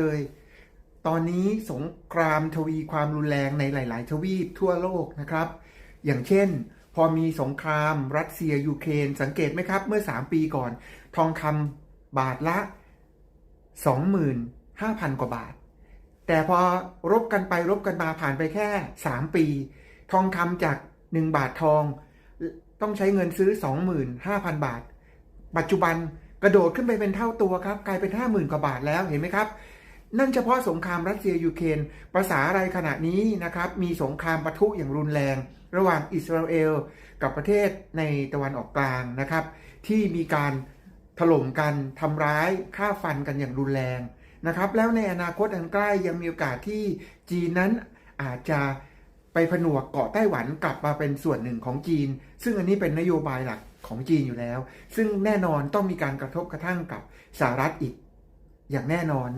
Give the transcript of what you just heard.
เลยตอนนี้สงครามทวีความรุนแรงในหลาย ๆ ทวีปทั่วโลกนะครับ อย่างเช่น พอมีสงครามรัสเซียยูเครนสังเกตไหมครับ เมื่อ 3 ปีก่อน ทองคำบาทละ 25,000 กว่าบาท แต่พอรบกันไปรบกันมาผ่านไปแค่ 3 ปี ทองคำจาก 1 บาททอง ต้องใช้เงินซื้อ 25,000 บาท ปัจจุบันกระโดดขึ้นไปเป็นเท่าตัวครับ กลายเป็น 50,000 กว่าบาทแล้วเห็นไหมครับ นั่นเฉพาะสงครามรัสเซียยูเครนภาษาอะไรขณะนี้นะครับ มีสงครามปะทุอย่างรุนแรง ระหว่างอิสราเอลกับประเทศในตะวันออกกลางนะครับ ที่มีการถล่มกันทำร้ายฆ่าฟันกันอย่างรุนแรงนะครับ แล้วในอนาคตอันใกล้ยังมีโอกาสที่จีนนั้นอาจจะไปผนวกเกาะไต้หวันกลับมาเป็นส่วนหนึ่งของจีน ซึ่งอันนี้เป็นนโยบายหลักของจีนอยู่แล้ว ซึ่งแน่นอนต้องมีการกระทบกระทั่งกับสหรัฐอีกอย่างแน่นอน